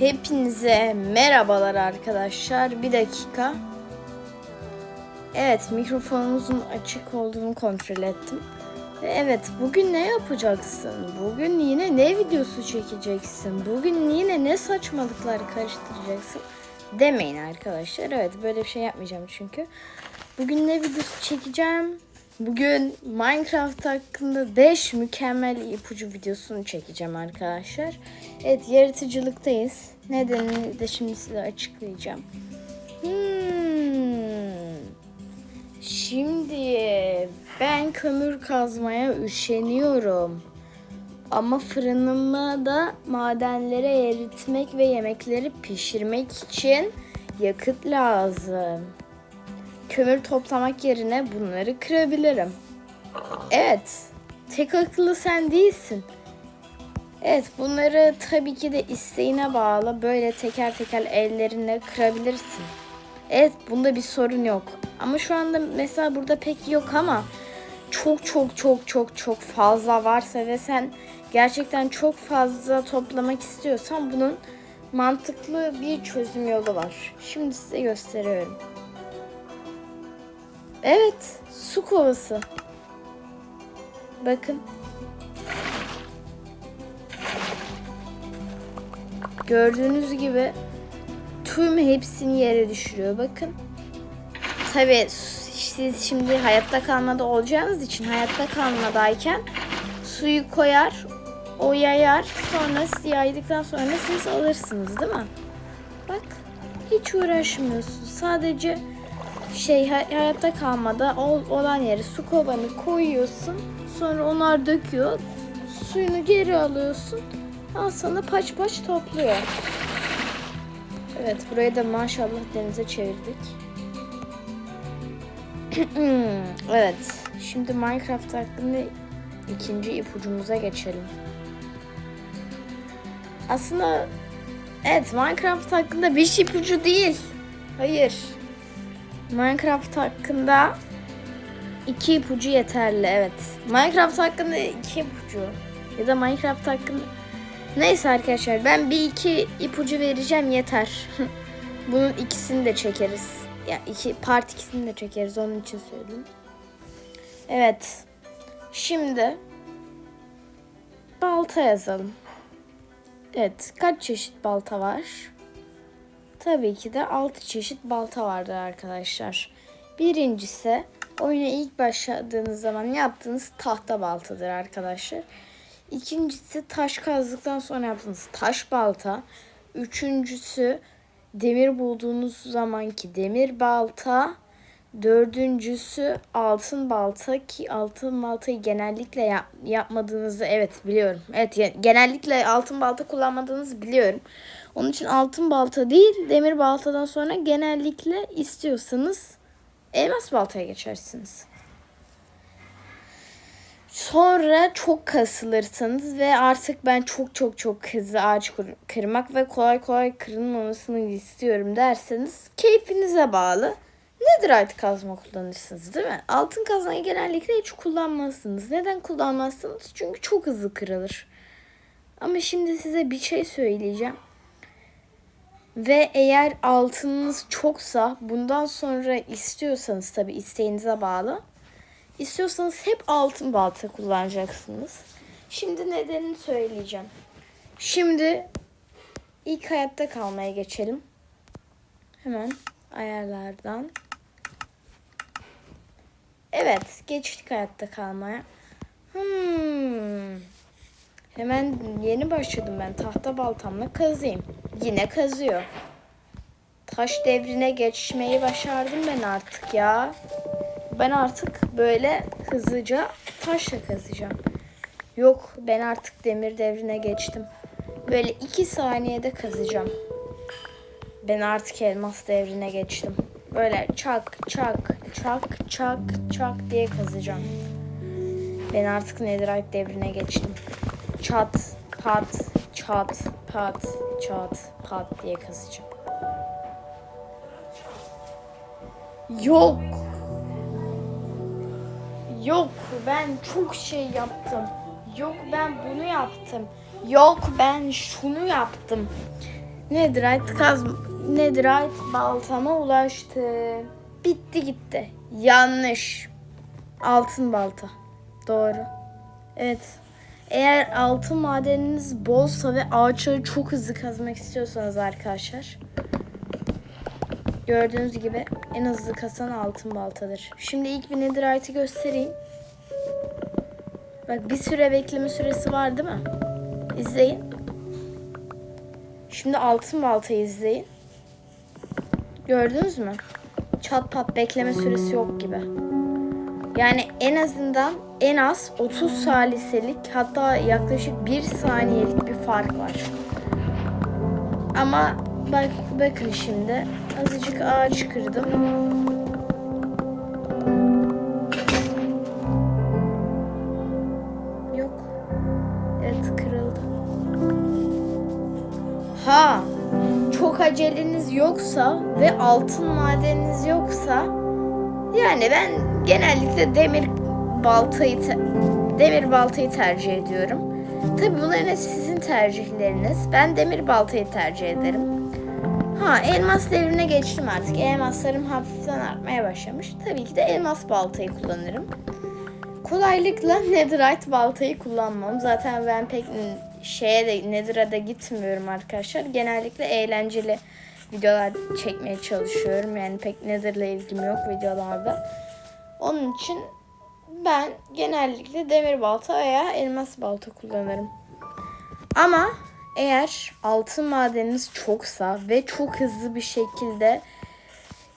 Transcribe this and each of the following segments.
Hepinize merhabalar arkadaşlar. Bir dakika. Evet mikrofonumuzun açık olduğunu kontrol ettim. Ve Evet bugün ne yapacaksın? Bugün yine ne videosu çekeceksin? Bugün yine ne saçmalıklar karıştıracaksın? Demeyin arkadaşlar. Evet böyle bir şey yapmayacağım çünkü. Bugün ne videosu çekeceğim? Bugün Minecraft hakkında 5 mükemmel ipucu videosunu çekeceğim arkadaşlar. Evet yaratıcılıktayız. Nedenini de şimdi size açıklayacağım. Hmm. Şimdi ben kömür kazmaya üşeniyorum. Ama fırınıma da madenlere eritmek ve yemekleri pişirmek için yakıt lazım. Kömür toplamak yerine bunları kırabilirim. Evet, tek akıllı sen değilsin. Evet, bunları tabii ki de isteğine bağlı böyle teker teker ellerinle kırabilirsin. Evet, bunda bir sorun yok. Ama şu anda mesela burada pek yok ama çok çok çok çok çok fazla varsa ve sen gerçekten çok fazla toplamak istiyorsan bunun mantıklı bir çözüm yolu var. Şimdi size gösteriyorum. Evet, su kovası. Bakın. Gördüğünüz gibi tüm hepsini yere düşürüyor. Bakın. Tabii siz şimdi hayatta kalmada olacağınız için hayatta kalmadayken suyu koyar, o yayar. Sonra yaydıktan sonra siz alırsınız değil mi? Bak hiç uğraşmıyorsun. Sadece şey hay- hayatta kalmada ol- olan yere su kovanı koyuyorsun. Sonra onlar döküyor. Suyunu geri alıyorsun. Al paç paç topluyor. Evet burayı da maşallah denize çevirdik. evet şimdi Minecraft hakkında ikinci ipucumuza geçelim. Aslında evet Minecraft hakkında bir ipucu değil. Hayır. Minecraft hakkında iki ipucu yeterli evet. Minecraft hakkında iki ipucu ya da Minecraft hakkında neyse arkadaşlar ben bir iki ipucu vereceğim yeter. Bunun ikisini de çekeriz. Ya iki part ikisini de çekeriz onun için söyleyeyim. Evet. Şimdi balta yazalım. Evet, kaç çeşit balta var? Tabii ki de 6 çeşit balta vardır arkadaşlar. Birincisi oyuna ilk başladığınız zaman yaptığınız tahta baltadır arkadaşlar. İkincisi taş kazdıktan sonra yaptığınız taş balta. Üçüncüsü demir bulduğunuz zamanki demir balta. Dördüncüsü altın balta ki altın baltayı genellikle yap, yapmadığınızı evet biliyorum. Evet genellikle altın balta kullanmadığınızı biliyorum. Onun için altın balta değil demir baltadan sonra genellikle istiyorsanız elmas baltaya geçersiniz. Sonra çok kasılırsınız ve artık ben çok çok çok hızlı ağaç kırmak ve kolay kolay kırılmamasını istiyorum derseniz keyfinize bağlı. Nedir artık kazma kullanırsınız değil mi? Altın kazmayı genellikle hiç kullanmazsınız. Neden kullanmazsınız? Çünkü çok hızlı kırılır. Ama şimdi size bir şey söyleyeceğim. Ve eğer altınınız çoksa bundan sonra istiyorsanız tabi isteğinize bağlı. İstiyorsanız hep altın balta kullanacaksınız. Şimdi nedenini söyleyeceğim. Şimdi ilk hayatta kalmaya geçelim. Hemen ayarlardan. Evet, geçtik hayatta kalmaya. Hmm. Hemen yeni başladım ben. Tahta baltamla kazıyım. Yine kazıyor. Taş devrine geçmeyi başardım ben artık ya. Ben artık böyle hızlıca taşla kazacağım. Yok ben artık demir devrine geçtim. Böyle iki saniyede kazacağım. Ben artık elmas devrine geçtim. Böyle çak çak çak çak çak diye kazacağım. Ben artık netherite devrine geçtim. Çat pat çat pat çat pat diye kazacağım. Yok. Yok ben çok şey yaptım. Yok ben bunu yaptım. Yok ben şunu yaptım. Netherite kaz Netherite baltama ulaştı. Bitti gitti. Yanlış. Altın balta. Doğru. Evet. Eğer altın madeniniz bolsa ve ağaçları çok hızlı kazmak istiyorsanız arkadaşlar. Gördüğünüz gibi en hızlı kazan altın baltadır. Şimdi ilk bir netherite'i göstereyim. Bak bir süre bekleme süresi var değil mi? İzleyin. Şimdi altın baltayı izleyin. Gördünüz mü? Çat pat bekleme süresi yok gibi. Yani en azından en az 30 saliselik hatta yaklaşık 1 saniyelik bir fark var. Ama bak bakın şimdi azıcık ağaç kırdım. Yok. Evet kırıldı. Ha, çok aceleniz yoksa ve altın madeniniz yoksa yani ben genellikle demir baltayı demir baltayı tercih ediyorum. Tabi bunların hepsi sizin tercihleriniz. Ben demir baltayı tercih ederim. Ha elmas devrine geçtim artık. Elmaslarım hafiften artmaya başlamış. Tabii ki de elmas baltayı kullanırım. Kolaylıkla netherite baltayı kullanmam. Zaten ben pek şeye de nether'a da gitmiyorum arkadaşlar. Genellikle eğlenceli videolar çekmeye çalışıyorum. Yani pek nether'la ilgim yok videolarda. Onun için ben genellikle demir balta veya elmas balta kullanırım. Ama eğer altın madeniniz çoksa ve çok hızlı bir şekilde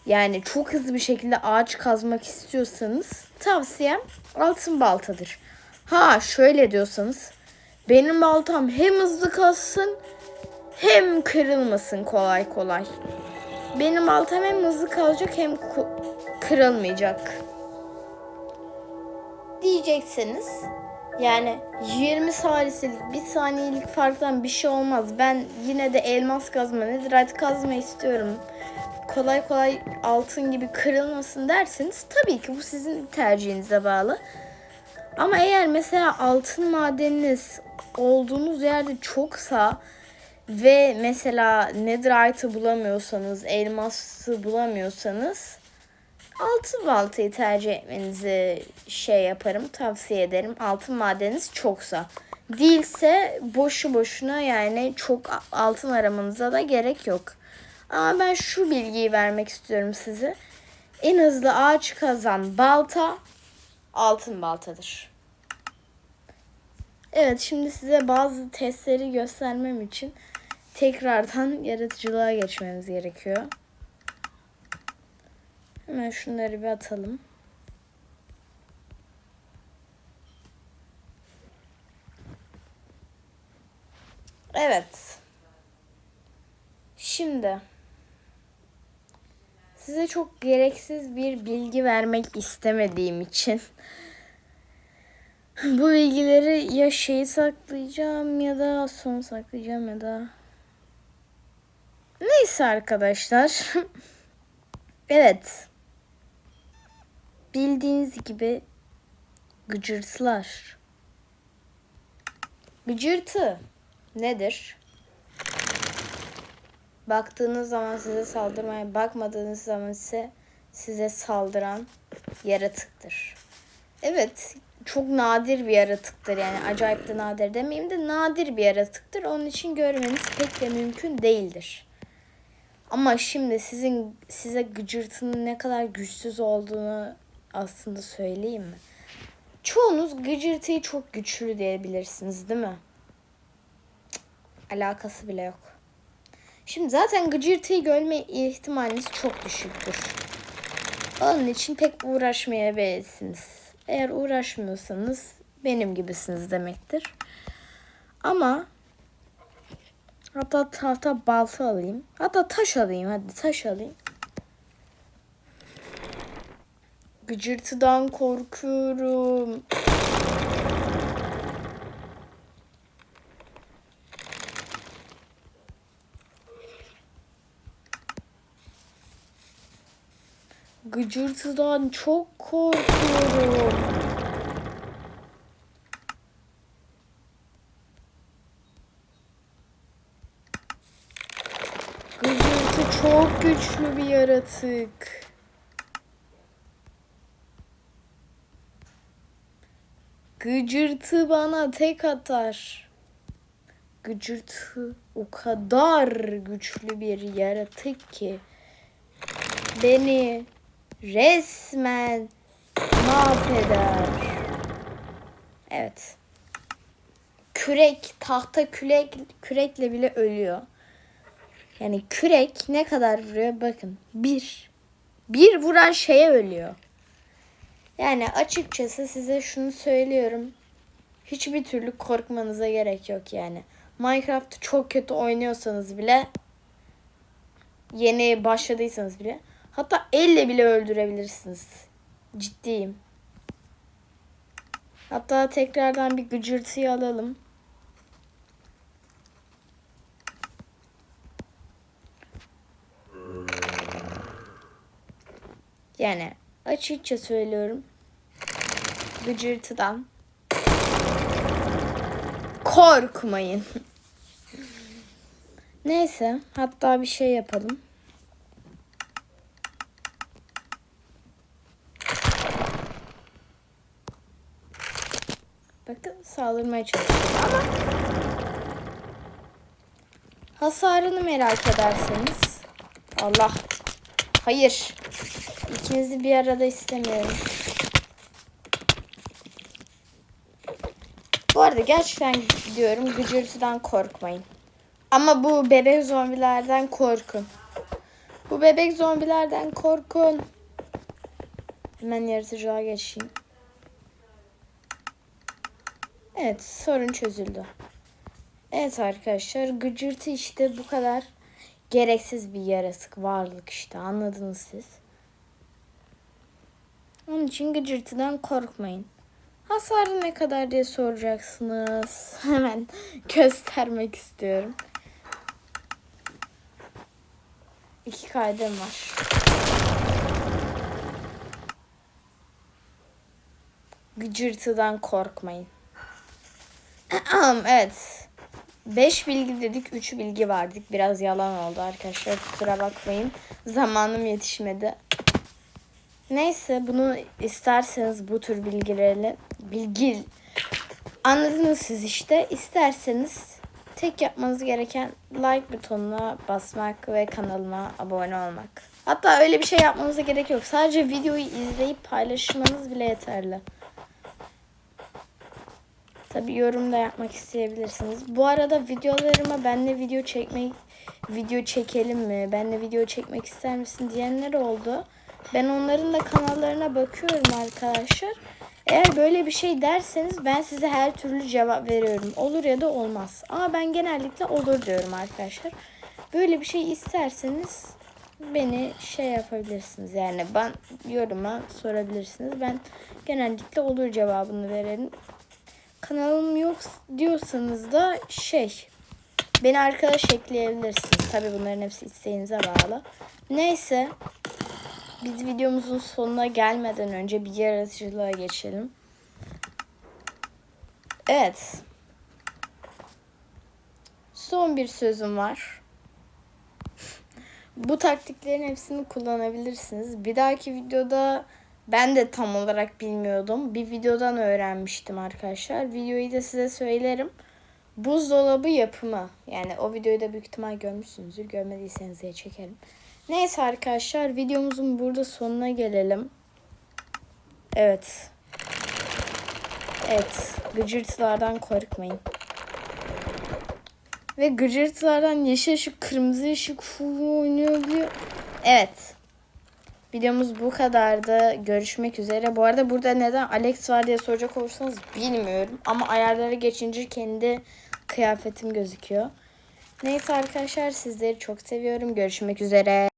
yani çok hızlı bir şekilde ağaç kazmak istiyorsanız tavsiyem altın baltadır. Ha şöyle diyorsanız benim baltam hem hızlı kazsın hem kırılmasın kolay kolay. Benim baltam hem hızlı kalacak hem kırılmayacak. Diyeceksiniz. Yani 20 saliselik, 1 saniyelik farktan bir şey olmaz. Ben yine de elmas kazma, netherite kazma istiyorum. Kolay kolay altın gibi kırılmasın derseniz tabii ki bu sizin tercihinize bağlı. Ama eğer mesela altın madeniniz olduğunuz yerde çoksa ve mesela netherite'ı bulamıyorsanız, elması bulamıyorsanız altın baltayı tercih etmenizi şey yaparım, tavsiye ederim. Altın madeniniz çoksa. Değilse boşu boşuna yani çok altın aramanıza da gerek yok. Ama ben şu bilgiyi vermek istiyorum size. En hızlı ağaç kazan balta altın baltadır. Evet şimdi size bazı testleri göstermem için tekrardan yaratıcılığa geçmemiz gerekiyor. Hemen şunları bir atalım. Evet. Şimdi size çok gereksiz bir bilgi vermek istemediğim için bu bilgileri ya şeyi saklayacağım ya da son saklayacağım ya da neyse arkadaşlar. evet. Bildiğiniz gibi gıcırtılar. Gıcırtı nedir? Baktığınız zaman size saldırmaya, bakmadığınız zaman ise size saldıran yaratıktır. Evet, çok nadir bir yaratıktır yani acayip de nadir demeyeyim de nadir bir yaratıktır. Onun için görmeniz pek de mümkün değildir. Ama şimdi sizin size gıcırtının ne kadar güçsüz olduğunu aslında söyleyeyim mi? Çoğunuz gıcırtıyı çok güçlü diyebilirsiniz değil mi? Alakası bile yok. Şimdi zaten gıcırtıyı görme ihtimaliniz çok düşüktür. Onun için pek uğraşmayabilirsiniz. Eğer uğraşmıyorsanız benim gibisiniz demektir. Ama hatta tahta balta alayım. Hatta taş alayım. Hadi taş alayım. Gıcırtıdan korkuyorum. Gıcırtıdan çok korkuyorum. Gıcırtı çok güçlü bir yaratık. Gıcırtı bana tek atar. Gıcırtı o kadar güçlü bir yaratık ki beni resmen mahveder. Evet. Kürek, tahta kürek, kürekle bile ölüyor. Yani kürek ne kadar vuruyor bakın. Bir. Bir vuran şeye ölüyor. Yani açıkçası size şunu söylüyorum. Hiçbir türlü korkmanıza gerek yok yani. Minecraft'ı çok kötü oynuyorsanız bile yeni başladıysanız bile hatta elle bile öldürebilirsiniz. Ciddiyim. Hatta tekrardan bir gıcırtıyı alalım. Yani açıkça söylüyorum. Gıcırtıdan korkmayın. Neyse hatta bir şey yapalım. Bakın saldırmaya çalışıyor ama hasarını merak ederseniz Allah hayır ikinizi bir arada istemiyorum. Bu arada gerçekten diyorum gıcırtıdan korkmayın. Ama bu bebek zombilerden korkun. Bu bebek zombilerden korkun. Hemen yaratıcılığa geçeyim. Evet sorun çözüldü. Evet arkadaşlar gıcırtı işte bu kadar gereksiz bir yaratık varlık işte anladınız siz. Onun için gıcırtıdan korkmayın. Hasarı ne kadar diye soracaksınız. Hemen göstermek istiyorum. İki kaydım var. Gıcırtıdan korkmayın. Evet. 5 bilgi dedik, 3 bilgi verdik. Biraz yalan oldu arkadaşlar. Kusura bakmayın. Zamanım yetişmedi. Neyse bunu isterseniz bu tür bilgilerle bilgi anladınız siz işte. İsterseniz tek yapmanız gereken like butonuna basmak ve kanalıma abone olmak. Hatta öyle bir şey yapmanıza gerek yok. Sadece videoyu izleyip paylaşmanız bile yeterli. Tabi yorum da yapmak isteyebilirsiniz. Bu arada videolarıma benle video çekmek video çekelim mi? Benle video çekmek ister misin diyenler oldu. Ben onların da kanallarına bakıyorum arkadaşlar. Eğer böyle bir şey derseniz ben size her türlü cevap veriyorum. Olur ya da olmaz. Ama ben genellikle olur diyorum arkadaşlar. Böyle bir şey isterseniz beni şey yapabilirsiniz. Yani ben yoruma sorabilirsiniz. Ben genellikle olur cevabını verelim. Kanalım yok diyorsanız da şey beni arkadaş ekleyebilirsiniz. Tabi bunların hepsi isteğinize bağlı. Neyse biz videomuzun sonuna gelmeden önce bir yaratıcılığa geçelim. Evet. Son bir sözüm var. Bu taktiklerin hepsini kullanabilirsiniz. Bir dahaki videoda ben de tam olarak bilmiyordum. Bir videodan öğrenmiştim arkadaşlar. Videoyu da size söylerim. Buzdolabı yapımı. Yani o videoyu da büyük ihtimal görmüşsünüzdür. Görmediyseniz diye çekerim. Neyse arkadaşlar videomuzun burada sonuna gelelim. Evet. Evet. Gıcırtılardan korkmayın. Ve gıcırtılardan yeşil ışık, kırmızı ışık full oynuyor. Evet. Videomuz bu kadardı. Görüşmek üzere. Bu arada burada neden Alex var diye soracak olursanız bilmiyorum. Ama ayarlara geçince kendi kıyafetim gözüküyor. Neyse arkadaşlar sizleri çok seviyorum. Görüşmek üzere.